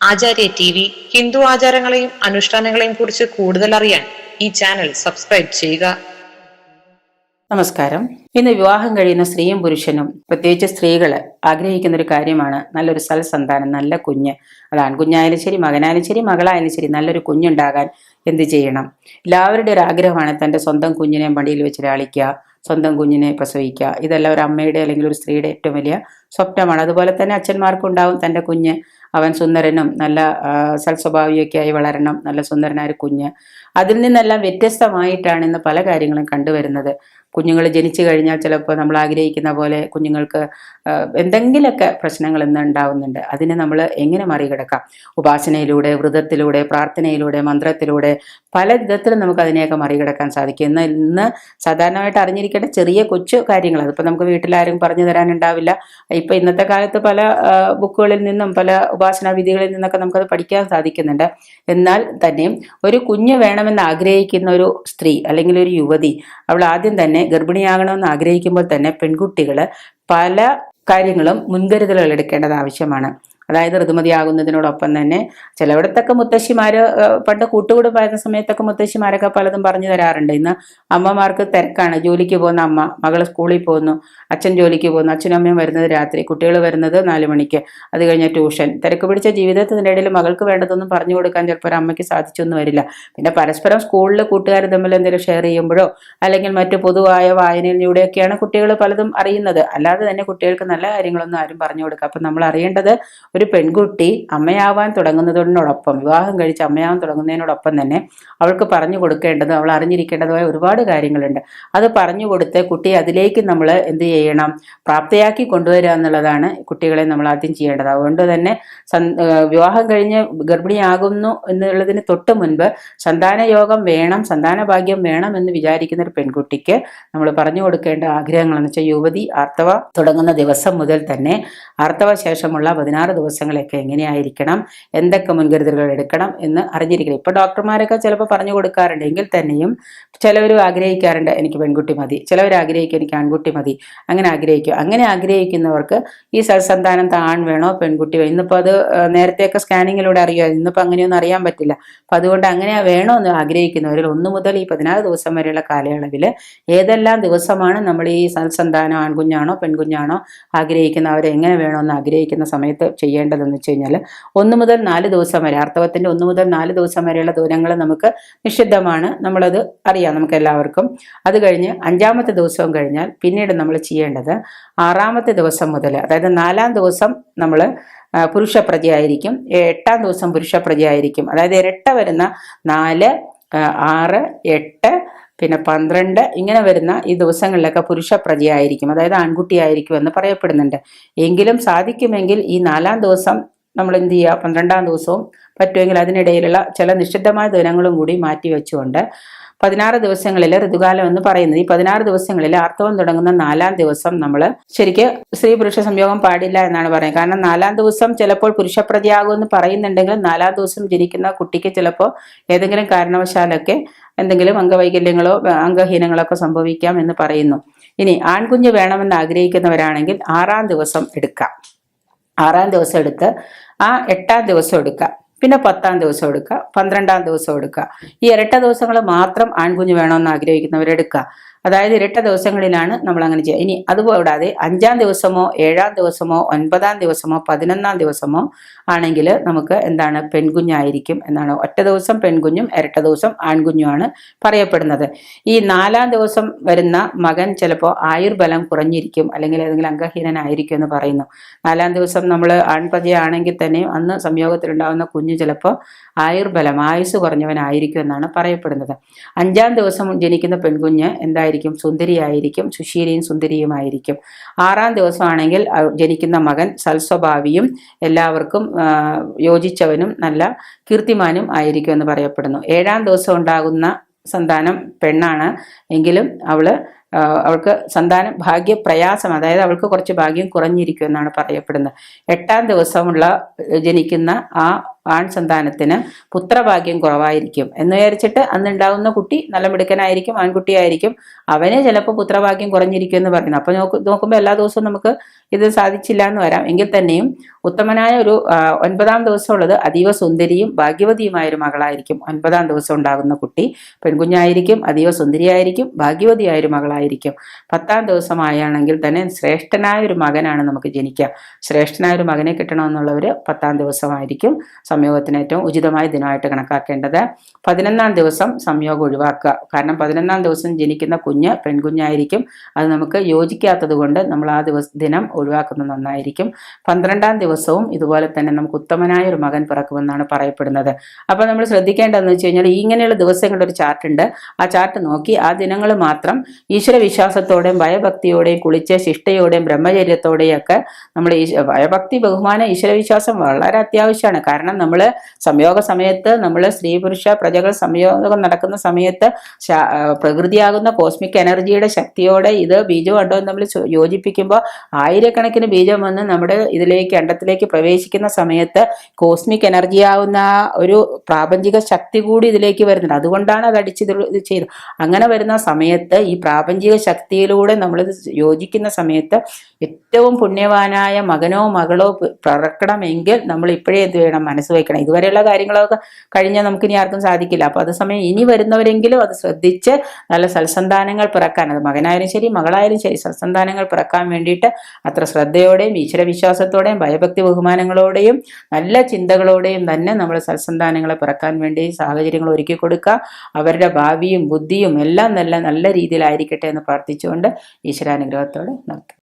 ആചാര്യ T V Hindu ആചാരങ്ങളെയും അനുഷ്ഠാനങ്ങളെയും കുറിച്ച് കൂടുതൽ അറിയാൻ ഈ ചാനൽ സബ്സ്ക്രൈബ് ചെയ്യുക. നമസ്കാരം. ഇന്ന് വിവാഹം കഴിയുന്ന സ്ത്രീയും പുരുഷനും പ്രത്യേകിച്ച് സ്ത്രീകൾ ആഗ്രഹിക്കുന്ന ഒരു കാര്യമാണ്. നല്ലൊരു സൽസന്താനം നല്ല കുഞ്ഞ്. അത് ആൺകുഞ്ഞായാലും ശരി മകനായാലും ശരി മകളായാലും ശരി നല്ലൊരു കുഞ്ഞുണ്ടാകാൻ എന്ത് ചെയ്യണം? എല്ലാവരുടെ ഒരു ആഗ്രഹമാണ് തന്റെ സ്വന്തം കുഞ്ഞിനെ മടിയിൽ വെച്ച് ലാളിക്കുക സ്വന്തം കുഞ്ഞിനെ പ്രസവിക്കുക. ഇതെല്ലാം ഒരു അമ്മയുടെ അല്ലെങ്കിൽ ഒരു സ്ത്രീയുടെ ഏറ്റവും വലിയ സ്വപ്നമാണ്. അതുപോലെ തന്നെ അച്ഛന്മാർക്കുണ്ടാവും തന്റെ കുഞ്ഞ്. അവൻ സുന്ദരനും നല്ല ആ, സൽസ്വഭാവിയൊക്കെ ആയി വളരണം നല്ല സുന്ദരനായ കുഞ്ഞ്. അതിൽ നിന്നെല്ലാം വ്യത്യസ്തമായിട്ടാണ് ഇന്ന് പല കാര്യങ്ങളും കണ്ടുവരുന്നത്. കുഞ്ഞുങ്ങൾ ജനിച്ചു കഴിഞ്ഞാൽ ചിലപ്പോൾ നമ്മൾ ആഗ്രഹിക്കുന്ന പോലെ കുഞ്ഞുങ്ങൾക്ക് എന്തെങ്കിലുമൊക്കെ പ്രശ്നങ്ങൾ ഇന്ന് ഉണ്ടാവുന്നുണ്ട്. അതിനെ നമ്മൾ എങ്ങനെ മറികടക്കാം? ഉപാസനയിലൂടെ വ്രതത്തിലൂടെ പ്രാർത്ഥനയിലൂടെ മന്ത്രത്തിലൂടെ പല വിധത്തിലും നമുക്ക് അതിനെയൊക്കെ മറികടക്കാൻ സാധിക്കും. എന്നാൽ ഇന്ന് സാധാരണമായിട്ട് അറിഞ്ഞിരിക്കേണ്ട ചെറിയ കൊച്ചു കാര്യങ്ങൾ അതിപ്പോൾ നമുക്ക് വീട്ടിലാരും പറഞ്ഞു തരാനുണ്ടാവില്ല. ഇപ്പം ഇന്നത്തെ കാലത്ത് പല ബുക്കുകളിൽ നിന്നും പല ഉപാസനാ വിധികളിൽ നിന്നൊക്കെ നമുക്കത് പഠിക്കാൻ സാധിക്കുന്നുണ്ട്. എന്നാൽ തന്നെയും ഒരു കുഞ്ഞ് വേണമെന്ന് ആഗ്രഹിക്കുന്ന ഒരു സ്ത്രീ അല്ലെങ്കിൽ ഒരു യുവതി അവൾ ആദ്യം തന്നെ ഗർഭിണിയാകണമെന്ന് ആഗ്രഹിക്കുമ്പോൾ തന്നെ പെൺകുട്ടികൾ പല കാര്യങ്ങളും മുൻകരുതലുകൾ എടുക്കേണ്ടത് ആവശ്യമാണ്. അതായത് ഋതുമതിയാകുന്നതിനോടൊപ്പം തന്നെ ചിലവിടത്തൊക്കെ മുത്തശ്ശിമാര് ആ, പണ്ട് കൂട്ടുകുടുംബായിരുന്ന സമയത്തൊക്കെ മുത്തശ്ശിമാരൊക്കെ പലതും പറഞ്ഞു തരാറുണ്ട്. ഇന്ന് അമ്മമാർക്ക് തിരക്കാണ്. ജോലിക്ക് പോകുന്ന അമ്മ മകൾ സ്കൂളിൽ പോകുന്നു അച്ഛൻ ജോലിക്ക് പോകുന്നു അച്ഛനും അമ്മയും വരുന്നത് രാത്രി കുട്ടികൾ വരുന്നത് നാല് മണിക്ക്. അത് കഴിഞ്ഞ ട്യൂഷൻ. തിരക്ക് പിടിച്ച ജീവിതത്തിന്റെ ഇടയിൽ മകൾക്ക് വേണ്ടതൊന്നും പറഞ്ഞു കൊടുക്കാൻ ചിലപ്പോൾ അമ്മയ്ക്ക് സാധിച്ചൊന്നും വരില്ല. പിന്നെ പരസ്പരം സ്കൂളിൽ കൂട്ടുകാർ തമ്മിൽ എന്തെങ്കിലും ഷെയർ ചെയ്യുമ്പോഴോ അല്ലെങ്കിൽ മറ്റു പൊതുവായ വായനയിലൂടെയൊക്കെയാണ് കുട്ടികൾ പലതും അറിയുന്നത്. അല്ലാതെ തന്നെ കുട്ടികൾക്ക് നല്ല കാര്യങ്ങളൊന്നും ആരും പറഞ്ഞു കൊടുക്കുക അപ്പം നമ്മൾ അറിയേണ്ടത് ഒരു പെൺകുട്ടി അമ്മയാവാൻ തുടങ്ങുന്നതിനോടൊപ്പം വിവാഹം കഴിച്ച് അമ്മയാവാൻ തുടങ്ങുന്നതിനോടൊപ്പം തന്നെ അവൾക്ക് പറഞ്ഞു കൊടുക്കേണ്ടത് അവൾ അറിഞ്ഞിരിക്കേണ്ടതുമായ ഒരുപാട് കാര്യങ്ങളുണ്ട്. അത് പറഞ്ഞു കൊടുത്ത് കുട്ടിയെ അതിലേക്ക് നമ്മൾ എന്ത് ചെയ്യണം? പ്രാപ്തയാക്കി കൊണ്ടുവരിക എന്നുള്ളതാണ് കുട്ടികളെ നമ്മൾ ആദ്യം ചെയ്യേണ്ടത്. അതുകൊണ്ട് തന്നെ വിവാഹം കഴിഞ്ഞ് ഗർഭിണിയാകുന്നു എന്നുള്ളതിന് തൊട്ട് മുൻപ് സന്താന യോഗം വേണം സന്താന ഭാഗ്യം വേണം എന്ന് വിചാരിക്കുന്ന ഒരു പെൺകുട്ടിക്ക് നമ്മൾ പറഞ്ഞു കൊടുക്കേണ്ട ആഗ്രഹങ്ങളെന്ന് വെച്ചാൽ യുവതി ആർത്തവ തുടങ്ങുന്ന ദിവസം മുതൽ തന്നെ ആർത്തവ ശേഷമുള്ള പതിനാറ് ദിവസങ്ങളൊക്കെ എങ്ങനെയായിരിക്കണം? എന്തൊക്കെ മുൻകരുതലുകൾ എടുക്കണം എന്ന് അറിഞ്ഞിരിക്കണം. ഇപ്പോൾ ഡോക്ടർമാരൊക്കെ ചിലപ്പോൾ പറഞ്ഞു കൊടുക്കാറുണ്ട് എങ്കിൽ തന്നെയും ചിലവർ ആഗ്രഹിക്കാറുണ്ട് എനിക്ക് പെൺകുട്ടി മതി. ചിലവർ ആഗ്രഹിക്കും എനിക്ക് ആൺകുട്ടി മതി. അങ്ങനെ ആഗ്രഹിക്കും. അങ്ങനെ ആഗ്രഹിക്കുന്നവർക്ക് ഈ സൽസന്താനം താൻ വേണോ പെൺകുട്ടി വേണോ? ഇന്നിപ്പോൾ അത് നേരത്തെയൊക്കെ സ്കാനിങ്ങിലൂടെ അറിയാം? ഇന്നിപ്പോൾ അങ്ങനെയൊന്നും അറിയാൻ പറ്റില്ല. അപ്പം അതുകൊണ്ട് അങ്ങനെ വേണോ എന്ന് ആഗ്രഹിക്കുന്നവരിൽ ഒന്ന് മുതൽ ഈ പതിനാറ് ദിവസം വരെയുള്ള കാലയളവിൽ ഏതെല്ലാം ദിവസമാണ് നമ്മൾ ഈ സൽസന്താനം ആൺകുഞ്ഞാണോ പെൺകുഞ്ഞാണോ ആഗ്രഹിക്കുന്ന അവരെ എങ്ങനെ വേണമെന്ന് ആഗ്രഹിക്കുന്ന സമയത്ത് ചെയ്യേണ്ടതെന്ന് വെച്ച് കഴിഞ്ഞാൽ ഒന്ന് മുതൽ നാല് ദിവസം വരെ ആർത്തവത്തിന്റെ ഒന്ന് മുതൽ നാല് ദിവസം വരെയുള്ള ദൂരങ്ങൾ നമുക്ക് നിഷിദ്ധമാണ്. നമ്മളത് അറിയാം നമുക്ക് എല്ലാവർക്കും അത് കഴിഞ്ഞ് അഞ്ചാമത്തെ ദിവസവും കഴിഞ്ഞാൽ പിന്നീട് നമ്മൾ ചെയ്യേണ്ടത് ആറാമത്തെ ദിവസം മുതൽ അതായത് നാലാം ദിവസം നമ്മൾ പുരുഷ പ്രജയായിരിക്കും എട്ടാം ദിവസം പുരുഷ പ്രജയായിരിക്കും അതായത് ഇരട്ട വരുന്ന നാല് ആറ് എട്ട് പിന്നെ പന്ത്രണ്ട് ഇങ്ങനെ വരുന്ന ഈ ദിവസങ്ങളിലൊക്കെ പുരുഷ പ്രജയായിരിക്കും. അതായത് ആൺകുട്ടിയായിരിക്കും എന്ന് പറയപ്പെടുന്നുണ്ട്. എങ്കിലും സാധിക്കുമെങ്കിൽ ഈ നാലാം ദിവസം നമ്മൾ എന്ത് ചെയ്യുക? പന്ത്രണ്ടാം ദിവസവും പറ്റുമെങ്കിൽ അതിനിടയിലുള്ള ചില നിഷിദ്ധമായ ദിനങ്ങളും കൂടി മാറ്റി വെച്ചുകൊണ്ട് പതിനാറ് ദിവസങ്ങളിൽ ഋതുകാലം എന്ന് പറയുന്നത്. ഈ പതിനാറ് ദിവസങ്ങളിൽ ആർത്തവം തുടങ്ങുന്ന നാലാം ദിവസം നമ്മൾ ശരിക്ക് സ്ത്രീ പുരുഷ സംയോഗം പാടില്ല എന്നാണ് പറയുന്നത്. കാരണം നാലാം ദിവസം ചിലപ്പോൾ പുരുഷപ്രതിയാകും എന്ന് പറയുന്നുണ്ടെങ്കിൽ നാലാം ദിവസം ജനിക്കുന്ന കുട്ടിക്ക് ചിലപ്പോൾ ഏതെങ്കിലും കാരണവശാലൊക്കെ എന്തെങ്കിലും അംഗവൈകല്യങ്ങളോ അംഗഹീനങ്ങളോ ഒക്കെ സംഭവിക്കാം എന്ന് പറയുന്നു. ഇനി ആൺകുഞ്ഞ് വേണമെന്ന് ആഗ്രഹിക്കുന്നവരാണെങ്കിൽ ആറാം ദിവസം എടുക്കാം. ആറാം ദിവസം എടുത്ത് ആ എട്ടാം ദിവസം എടുക്കുക പിന്നെ പത്താം ദിവസം എടുക്കുക പന്ത്രണ്ടാം ദിവസം എടുക്കുക. ഈ ഇരട്ട ദിവസങ്ങൾ മാത്രം ആൺകുഞ്ഞ് വേണമെന്ന് ആഗ്രഹിക്കുന്നവരെടുക്കുക അതായത് ഇരട്ട ദിവസങ്ങളിലാണ് നമ്മൾ അങ്ങനെ ചെയ്യുക. ഇനി അതുകൂടാതെ അഞ്ചാം ദിവസമോ ഏഴാം ദിവസമോ ഒൻപതാം ദിവസമോ പതിനൊന്നാം ദിവസമോ ആണെങ്കിൽ നമുക്ക് എന്താണ് പെൺകുഞ്ഞായിരിക്കും എന്നാണ്. ഒറ്റ ദിവസം പെൺകുഞ്ഞും ഇരട്ട ദിവസം ആൺകുഞ്ഞുമാണ് പറയപ്പെടുന്നത്. ഈ നാലാം ദിവസം വരുന്ന മകൻ ചിലപ്പോൾ ആയുർബലം കുറഞ്ഞിരിക്കും അല്ലെങ്കിൽ ഏതെങ്കിലും അംഗഹീനനായിരിക്കും എന്ന് പറയുന്നു. നാലാം ദിവസം നമ്മൾ ആൺപതിയാണെങ്കിൽ തന്നെ അന്ന് സംയോഗത്തിലുണ്ടാകുന്ന കുഞ്ഞ് ചിലപ്പോൾ ആയുർബലം ആയുസ് കുറഞ്ഞവനായിരിക്കും എന്നാണ് പറയപ്പെടുന്നത്. അഞ്ചാം ദിവസം ജനിക്കുന്ന പെൺകുഞ്ഞ് എന്തായിരിക്കും സുന്ദരിയായിരിക്കും സുശീലയും സുന്ദരിയുമായിരിക്കും. ആറാം ദിവസമാണെങ്കിൽ ജനിക്കുന്ന മകൻ സൽസ്വഭാവിയും എല്ലാവർക്കും യോജിച്ചവനും നല്ല കീർത്തിമാനും ആയിരിക്കും എന്ന് പറയപ്പെടുന്നു. ഏഴാം ദിവസം ഉണ്ടാകുന്ന സന്താനം പെണ്ണാണ്. എങ്കിലും അവൾ അവൾക്ക് സന്താനം ഭാഗ്യപ്രയാസം അതായത് അവൾക്ക് കുറച്ച് ഭാഗ്യം കുറഞ്ഞിരിക്കും എന്നാണ് പറയപ്പെടുന്നത്. എട്ടാം ദിവസമുള്ള ജനിക്കുന്ന ആ ആൺ സന്താനത്തിന് പുത്രഭാഗ്യം കുറവായിരിക്കും എന്ന് വിചാരിച്ചിട്ട് അന്നുണ്ടാവുന്ന കുട്ടി നല്ല മിടുക്കനായിരിക്കും ആൺകുട്ടിയായിരിക്കും. അവന് ചിലപ്പോൾ പുത്രഭാഗ്യം കുറഞ്ഞിരിക്കും എന്ന് പറയുന്നു. അപ്പൊ നോക്ക് നോക്കുമ്പോൾ എല്ലാ ദിവസവും നമുക്ക് ഇത് സാധിച്ചില്ല എന്ന് വരാം. എങ്കിൽ തന്നെയും ഉത്തമനായ ഒരു ഒൻപതാം ദിവസമുള്ളത് അതീവ സുന്ദരിയും ഭാഗ്യവതിയുമായ ഒരു മകളായിരിക്കും ഒൻപതാം ദിവസം ഉണ്ടാകുന്ന കുട്ടി. പെൺകുഞ്ഞായിരിക്കും അതീവ സുന്ദരിയായിരിക്കും ഭാഗ്യവതിയായ ഒരു മകളായിരിക്കും. പത്താം ദിവസമായാണെങ്കിൽ തന്നെ ശ്രേഷ്ഠനായ ഒരു മകനാണ് നമുക്ക് ജനിക്കുക ശ്രേഷ്ഠനായ ഒരു മകനെ കിട്ടണമെന്നുള്ളവർ പത്താം ദിവസമായിരിക്കും. സംയോഗത്തിന് ഏറ്റവും ഉചിതമായ ദിനമായിട്ട് കണക്കാക്കേണ്ടത് പതിനൊന്നാം ദിവസം സംയോഗം ഒഴിവാക്കുക. കാരണം പതിനൊന്നാം ദിവസം ജനിക്കുന്ന കുഞ്ഞ് പെൺകുഞ്ഞായിരിക്കും. അത് നമുക്ക് യോജിക്കാത്തത് കൊണ്ട് നമ്മൾ ആ ദിവസ ദിനം ഒഴിവാക്കുന്നത് നന്നായിരിക്കും. പന്ത്രണ്ടാം ദിവസവും ഇതുപോലെ തന്നെ നമുക്ക് ഉത്തമനായ ഒരു മകൻ പിറക്കുമെന്നാണ് പറയപ്പെടുന്നത്. അപ്പോൾ നമ്മൾ ശ്രദ്ധിക്കേണ്ടതെന്ന് വെച്ച് കഴിഞ്ഞാൽ ഇങ്ങനെയുള്ള ദിവസങ്ങളുടെ ഒരു ചാർട്ടുണ്ട് ആ ചാർട്ട് നോക്കി ആ ദിനങ്ങൾ മാത്രം ഈശ്വര വിശ്വാസത്തോടെയും ഭയഭക്തിയോടെയും കുളിച്ച് ശിഷ്ടയോടെയും ബ്രഹ്മചര്യത്തോടെയും ഒക്കെ നമ്മൾ ഭയഭക്തി ബഹുമാന ഈശ്വരവിശ്വാസം വളരെ അത്യാവശ്യമാണ്. കാരണം നമ്മൾ സംയോഗ സമയത്ത് നമ്മൾ സ്ത്രീ പുരുഷ പ്രജകൾ സംയോഗം നടക്കുന്ന സമയത്ത് പ്രകൃതിയാകുന്ന കോസ്മിക് എനർജിയുടെ ശക്തിയോടെ ഇത് ബീജവും അണ്ടവും ചോ- യോജിപ്പിക്കുമ്പോൾ ആയിരക്കണക്കിന് ബീജം വന്ന് നമ്മുടെ ഇതിലേക്ക് അണ്ടത്തിലേക്ക് പ്രവേശിക്കുന്ന സമയത്ത് കോസ്മിക് എനർജി ആവുന്ന ഒരു പ്രാപഞ്ചിക ശക്തി കൂടി ഇതിലേക്ക് വരുന്നുണ്ട്. അതുകൊണ്ടാണ് അത് അടിച്ച് ഇത് ചെയ്തത്. അങ്ങനെ വരുന്ന സമയത്ത് ഈ പ്രാപഞ്ചിക ശക്തിയിലൂടെ നമ്മൾ യോജിക്കുന്ന സമയത്ത് ഏറ്റവും പുണ്യവാനായ മകനോ മകളോ പ്രറക്കണമെങ്കിൽ നമ്മൾ ഇപ്പോഴേ എന്ത് വേണം മനസ്സ് വയ്ക്കണം ഇതുവരെയുള്ള കാര്യങ്ങളൊക്കെ കഴിഞ്ഞാൽ നമുക്ക് ഇനി ആർക്കും സാധിക്കില്ല. അപ്പൊ അതേസമയം ഇനി വരുന്നവരെങ്കിലും അത് ശ്രദ്ധിച്ച് നല്ല സൽസന്താനങ്ങൾ പിറക്കാൻ അത് മകനായാലും ശരി മകളായാലും ശരി സൽസന്താനങ്ങൾ പിറക്കാൻ വേണ്ടിയിട്ട് അത്ര ശ്രദ്ധയോടെയും ഈശ്വരവിശ്വാസത്തോടെയും ഭയഭക്തി ബഹുമാനങ്ങളോടെയും നല്ല ചിന്തകളോടെയും തന്നെ നമ്മൾ സൽസന്താനങ്ങളെ പിറക്കാൻ വേണ്ടി സാഹചര്യങ്ങൾ ഒരുക്കി കൊടുക്കുക. അവരുടെ ഭാവിയും ബുദ്ധിയും എല്ലാം നല്ല നല്ല രീതിയിലായിരിക്കട്ടെ എന്ന് പ്രാർത്ഥിച്ചുകൊണ്ട് ഈശ്വരാനുഗ്രഹത്തോടെ നിർത്തും